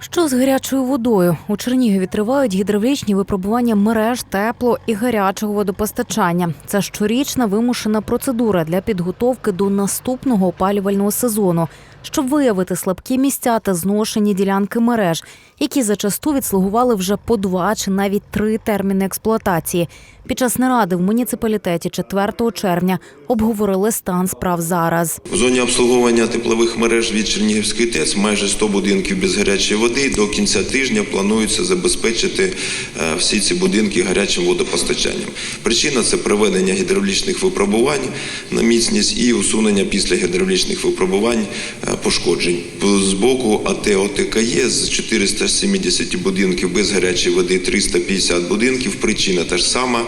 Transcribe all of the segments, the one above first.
Що з гарячою водою? У Чернігові тривають гідравлічні випробування мереж тепло і гарячого водопостачання. Це щорічна вимушена процедура для підготовки до наступного опалювального сезону, щоб виявити слабкі місця та зношені ділянки мереж, які зачасту відслугували вже по два чи навіть три терміни експлуатації. Під час наради в муніципалітеті 4 червня обговорили стан справ зараз. В зоні обслуговування теплових мереж від Чернігівської ТЕЦ майже 100 будинків без гарячої води. До кінця тижня планується забезпечити е, всі ці будинки гарячим водопостачанням. Причина це проведення гідравлічних випробувань на міцність і усунення після гідравлічних випробувань е, пошкоджень. З боку АТ ОТКЄ з 470 будинків без гарячої води 350 будинків. Причина та ж сама.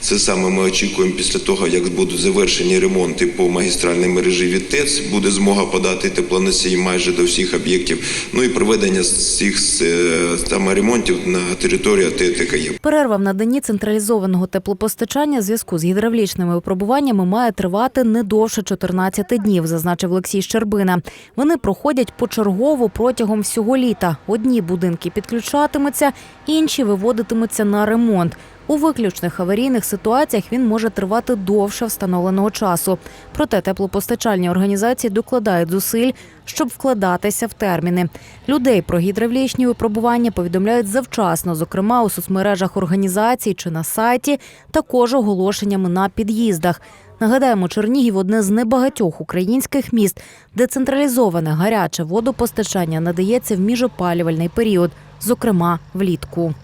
Це саме ми очікуємо після того, як будуть завершені ремонти по магістральній мережі від ТЕЦ, буде змога подати теплоносій майже до всіх об'єктів. Ну і проведення цих е, саме ремонтів на території АТ ОТКЄ. Перерва в наданні централізованого теплопостачання в зв'язку з гідравлічними випробуваннями має тривати не довше 14 днів, зазначив Олексій Щербина. Вони проходять почергово протягом всього літа. Одні будинки підключатимуться, інші виводитимуться на ремонт. У виключних аварійних ситуаціях він може тривати довше встановленого часу. Проте теплопостачальні організації докладають зусиль, щоб вкладатися в терміни. Людей про гідравлічні випробування повідомляють завчасно, зокрема у соцмережах організацій чи на сайті, також оголошеннями на під'їздах. Нагадаємо, Чернігів одне з небагатьох українських міст, де централізоване гаряче водопостачання надається в міжопалювальний період, зокрема влітку.